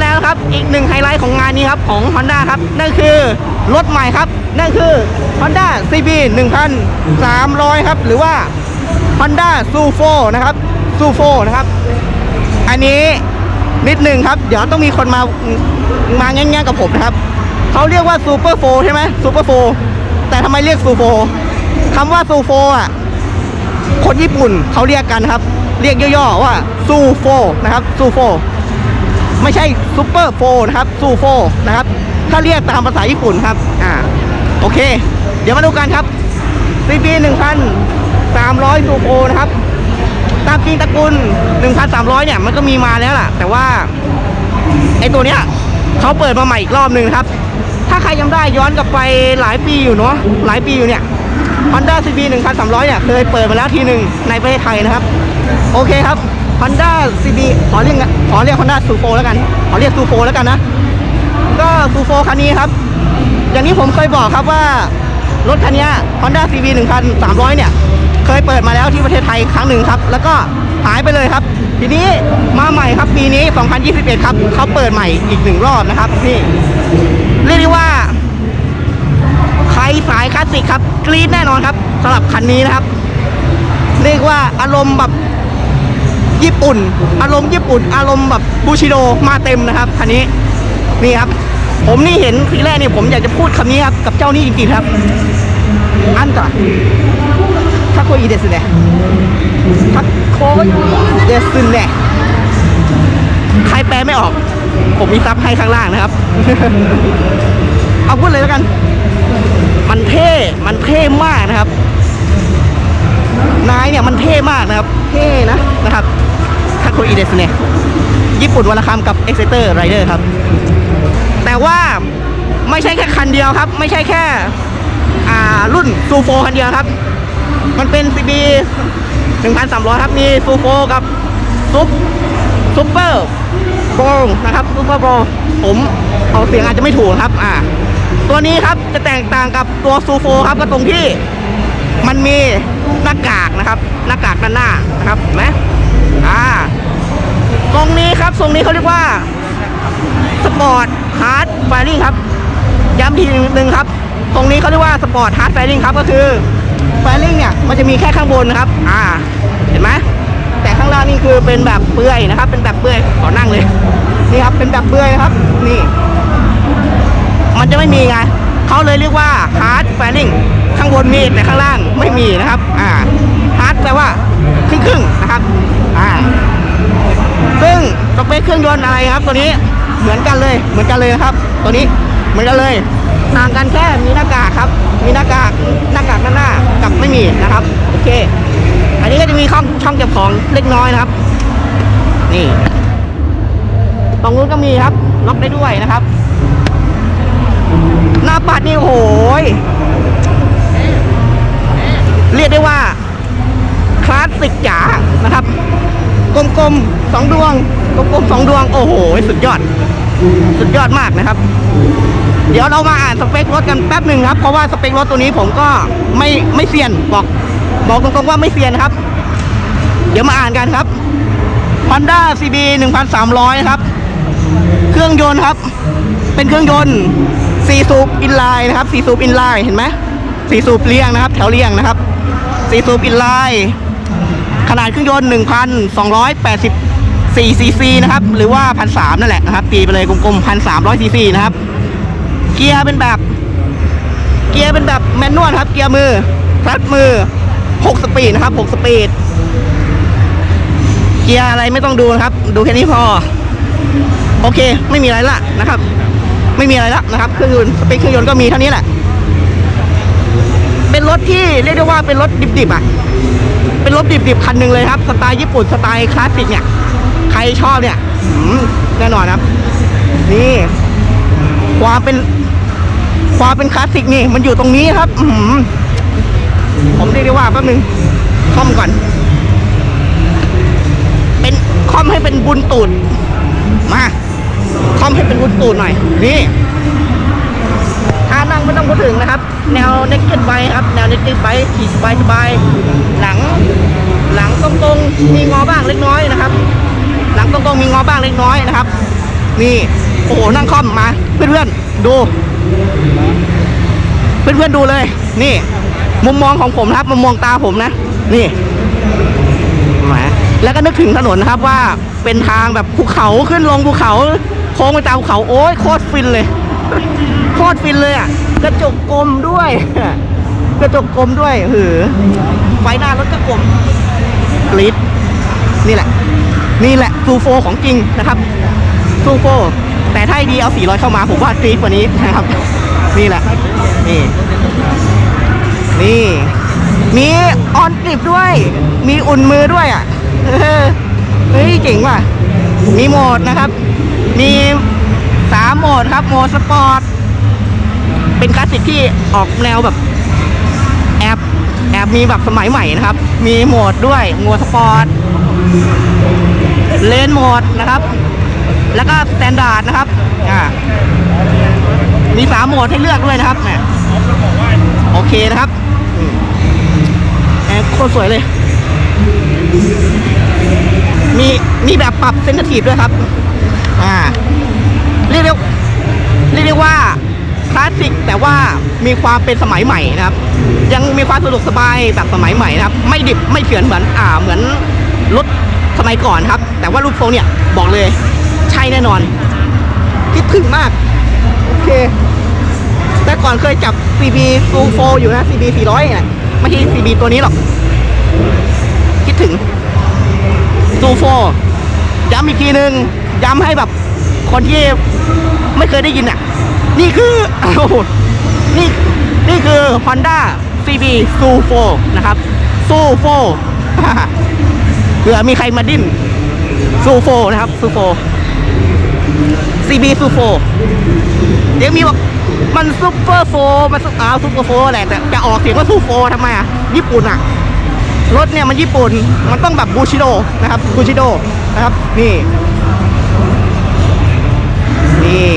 แล้วครับ อีกหนึ่งไฮไลท์ของงานนี้ครับของ Honda ครับ นั่นคือรถใหม่ครับ นั่นคือ Honda CB 1300 ครับ หรือว่า Honda s u f o นะครับ s u f o นะครับ อันนี้นิดหนึ่งครับ เดี๋ยวต้องมีคนมามาแง่งๆกับผมนะครับ เขาเรียกว่า Super 4ใช่ไหม Super 4แต่ทำไมเรียก s u f o คำว่า s u f o อะ คนญี่ปุ่นเขาเรียกกันครับ เรียกย่อๆว่า s u f o นะครับ s u f o ไม่ใช่ Super 4นะครับ s u f o นะครับ ถ้าเรียกตามภาษาญี่ปุ่นครับ อ่า โอเค เดี๋ยวมาดูกันครับ CP 1,300 s u f o นสามร้อยซูโฟนะครับ ตามจริงตระกูล1,300เนี่ยมันก็มีมาแล้วล่ะ แต่ว่าไอตัวเนี้ยเขาเปิดมาใหม่อีกรอบหนึ่งครับ ถ้าใครจำได้ย้อนกลับไปหลายปีอยู่เนาะ หลายปีอยู่เนี่ย Honda CB 1,300 เนี่ย เคยเปิดมาแล้วทีหนึ่งในประเทศไทยนะครับ โอเคครับ Honda CB ขอเรียกขอเรียก Honda s u f o แล้วกัน ขอเรียก s u f o แล้วกันนะ ก็ s u f o คันนี้ครับ อย่างที่ผมเคยบอกครับว่า รถคันเนี้ย Honda CB 1,300 เนี่ย เคยเปิดมาแล้วที่ประเทศไทยครั้งหนึ่งครับ แล้วก็หายไปเลยครับ ทีนี้มาใหม่ครับปีนี้ 2021 ครับเขาเปิดใหม่อีกหนึ่งรอบนะครับนี่เรียกได้ว่าใครสายคลาสสิกครับกรี๊ดแน่นอนครับสำหรับคันนี้นะครับ เรียกว่าอารมณ์แบบ ญี่ปุ่น อารมณ์ญี่ปุ่น อารมณ์แบบบูชิโดมาเต็มนะครับคันนี้นี่ครับ ผมนี่เห็นทีแรกนี่ผมอยากจะพูดคำนี้ครับกับเจ้านี่จริงๆครับอันต่อทักโคอีเดสเน่ทักโคอีเดสเน่ใครแปลไม่ออก ผมมีซับให้ข้างล่างนะครับ เอาพูดเลยแล้วกัน มันเท่ มันเท่มากนะครับ นายเนี่ยมันเท่มากนะครับ เท่นะนะครับ คาโคอีเดสเนี่ยญี่ปุ่นวันละคำกับ e x c e t e r Rider ครับ แต่ว่าไม่ใช่แค่คันเดียวครับ ไม่ใช่แค่รุ่นซูโฟคันเดียวครับ มันเป็น CB 1,300 ครับ มีซูโฟกับซุปซุปเปอร์โบนะครับซุปเปอร์โบผมเอาเสียงอาจจะไม่ถูกครับ อ่า ตัวนี้ครับจะแตกต่างกับตัวซูโฟครับก็ตรงที่มันมีหน้ากากนะครับ หน้ากากด้านหน้านะครับเห็นไหมอ่า ตรงนี้ครับทรงนี้เขาเรียกว่าสปอร์ตฮาร์ดไฟลิงครับ ย้ำทีหนึ่งครับ ตรงนี้เขาเรียกว่าสปอร์ตฮาร์ดไฟลิงครับก็คือไฟลิงเนี่ยมันจะมีแค่ข้างบนนะครับ อ่า เห็นไหมแต่ข้างล่างนี่คือเป็นแบบเปื่อยนะครับ เป็นแบบเปื่อยขอนั่งเลยนี่ครับเป็นแบบเปื่อยนะครับ นี่ มันจะไม่มีไงเขาเลยเรียกว่าฮาร์ดไฟลิงข้างบนมีแต่ข้างล่างไม่มีนะครับ อ่าฮาร์ดแปลว่าครึ่งครึ่งๆนะครับ อ่า ซึ่งสเปคเครื่องยนต์อะไรครับ ตัวนี้เหมือนกันเลยเหมือนกันเลยครับ ตัวนี้เหมือนกันเลยต่างกันแค่มีหน้ากากครับ มีหน้ากากหน้ากากด้านหน้ากับไม่มีนะครับโอเค อันนี้ก็จะมีช่องช่องเก็บของเล็กน้อยนะครับ นี่ตรงนู้นก็มีครับล็อกได้ด้วยนะครับ หน้าปัดนี่โอ้โหยเรียกได้ว่าคลาสสิกจ๋านะครับ กลมๆสองดวง กลมๆสองดวง โอ้โห สุดยอด สุดยอดมากนะครับ เดี๋ยวเรามาอ่านสเปครถกันแป๊บหนึ่งครับ เพราะว่าสเปครถตัวนี้ผมก็ไม่ไม่เซียน บอก บอกตรงๆว่าไม่เซียนครับ เดี๋ยวมาอ่านกันครับ Honda CB 1300นะครับ เครื่องยนต์ครับ เป็นเครื่องยนต์4สูบอินไลน์นะครับ4สูบอินไลน์เห็นไหม4สูบเรียงนะครับ แถวเรียงนะครับ4สูบอินไลน์ ขนาดเครื่องยนต์ 1,284ซีซีนะครับ หรือว่า 1,300 นั่นแหละนะครับ ตีไปเลยกลมๆ 1,300ซีซีนะครับ เกียร์เป็นแบบ เกียร์เป็นแบบแมนนวลครับ เกียร์มือคลัตช์มือ 6 สปีดนะครับ 6 สปีด เกียร์อะไรไม่ต้องดูนะครับ ดูแค่นี้พอ โอเค ไม่มีอะไรละนะครับ ไม่มีอะไรละนะครับ เครื่องยนต์สเปคเครื่องยนต์ก็มีเท่านี้แหละ เป็นรถที่เรียกได้ว่าเป็นรถดิบๆอะ รถดิบๆคันหนึ่งเลยครับ สไตล์ญี่ปุ่นสไตล์คลาสสิกเนี่ย ใครชอบเนี่ยแน่นอนครับ นี่ ความเป็น ความเป็นคลาสสิกนี่ มันอยู่ตรงนี้ครับอืผมเรียกได้ว่าแป๊บนึงคอมก่อน เป็นคอมให้เป็นบุญตูดมาคอมให้เป็นบุญตูดหน่อย นี่ท่านั่งไม่ต้องพูดถึงนะครับ แนวเน็กเก็ตไบครับ แนวเน็กเก็ตไบขี่สบายสบายๆหลังหลังตรงๆมีงอบ้างเล็กน้อยนะครับ หลังตรงๆมีงอบ้างเล็กน้อยนะครับ นี่โอ้โหนั่งคล่อมมา เพื่อนๆดู เพื่อนๆดูเลย นี่ มุมมองของผมนะครับมุมมองตาผมนะ นี่แหมแล้วก็นึกถึงถนนนะครับว่าเป็นทางแบบภูเขาขึ้นลงภูเขา โค้งไปตามภูเขาโอ้ยโคตรฟินเลย โคตรฟินเลยอะ กระจกกลมด้วย กระจกกลมด้วยหือไฟหน้ารถก็กลมกรีดนี่แหละ นี่แหละซูโฟของจริงนะครับซูโฟแต่ถ้าไอดีเอา400เข้ามาผมว่ากรีดกว่านี้นะครับ นี่แหละ นี่ นี่ มีออนกริปด้วย มีอุ่นมือด้วยอะเฮ้ยเจ๋งว่ะ มีโหมดนะครับ มี สามโหมดครับโหมดสปอร์ต เป็นคลาสสิกที่ออกแนวแบบแอบแอบมีแบบสมัยใหม่นะครับ มีโหมดด้วยโหมดสปอร์ต เลนโหมดนะครับ แล้วก็สแตนดาร์ดนะครับอ่ามีสามโหมดให้เลือกด้วยนะครับแหมโอเคนะครับแอร์โคตรสวยเลย มีมีแบบปรับเซนซิทีฟด้วยครับ อ่า เรียกเรียกได้ว่าคลาสสิกแต่ว่ามีความเป็นสมัยใหม่นะครับ ยังมีความสะดวกสบายแบบสมัยใหม่นะครับ ไม่ดิบไม่เถื่อนเหมือนอ่าเหมือนรถสมัยก่อนครับ แต่ว่ารูปทรงเนี่ยบอกเลยใช่แน่นอนคิดถึงมากโอเค แต่ก่อนเคยจับ CB ซูโฟอยู่นะ CB 400เนี่ยไม่ใช่ CB ตัวนี้หรอก คิดถึงซูโฟย้ำอีกทีหนึ่งย้ำให้แบบคนที่ ไม่เคยได้ยินอะ นี่คือโอ้โหนี่นี่คือ Honda CB ซูโฟนะครับซูโฟเผื่อมีใครมาดิ้นซูโฟนะครับซูโฟ CB ซูโฟเดี๋ยวมีบอกมันซุปเปอร์โฟมันซุปอ้าวซุปเปอร์โฟแหละแต่จะออกเสียงว่าซูโฟทำไมอะ ญี่ปุ่นอะ รถเนี่ยมันญี่ปุ่น มันต้องแบบบูชิโดนะครับบูชิโดนะครับ นี่ นี่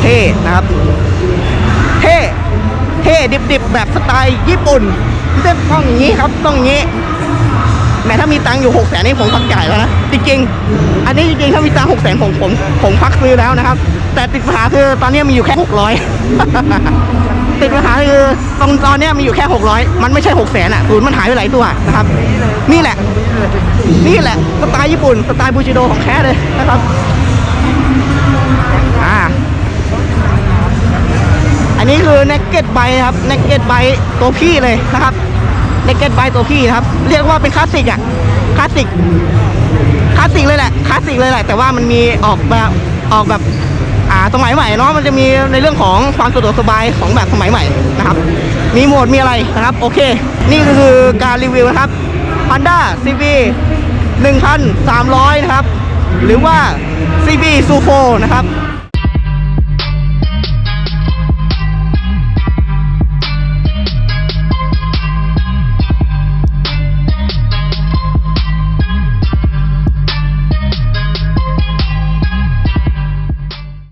เท่นะครับ เท่เท่ดิบๆ แบบสไตล์ญี่ปุ่นเต้นต้องอย่างนี้ครับต้องงนี้แม้ถ้ามีตังค์อยู่หกแสนนี่ผมพักจ่ายแล้วนะจริงๆ อันนี้จริงๆถ้ามีตังค์หกแสนผมผมผมพักซื้อแล้วนะครับ แต่ติดปัญหาคือตอนนี้มีอยู่แค่หกร้อยติดปัญหาคือตรงตอนเนี้ยมีอยู่แค่หกร้อยมันไม่ใช่หกแสนอะศูนย์มันหายไปหลายตัวนะครับ นี่แหละ นี่แหละสไตล์ญี่ปุ่นสไตล์บูชิโดของแท้เลยนะครับ อันนี้คือ naked bike นะครับ naked bike ตัวพี่เลยนะครับ naked bike ตัวพี่นะครับ เรียกว่าเป็นคลาสสิกอะคลาสสิกคลาสสิกเลยแหละคลาสสิกเลยแหละแต่ว่ามันมีออกแบบออกแบบอ่าสมัยใหม่เนาะมันจะมีในเรื่องของความสะดวกสบายของแบบสมัยใหม่นะครับ มีโหมดมีอะไรนะครับ โอเค นี่ก็คือการรีวิวนะครับ Honda CB 1,300 นะครับ หรือว่า CB Suvo นะครับ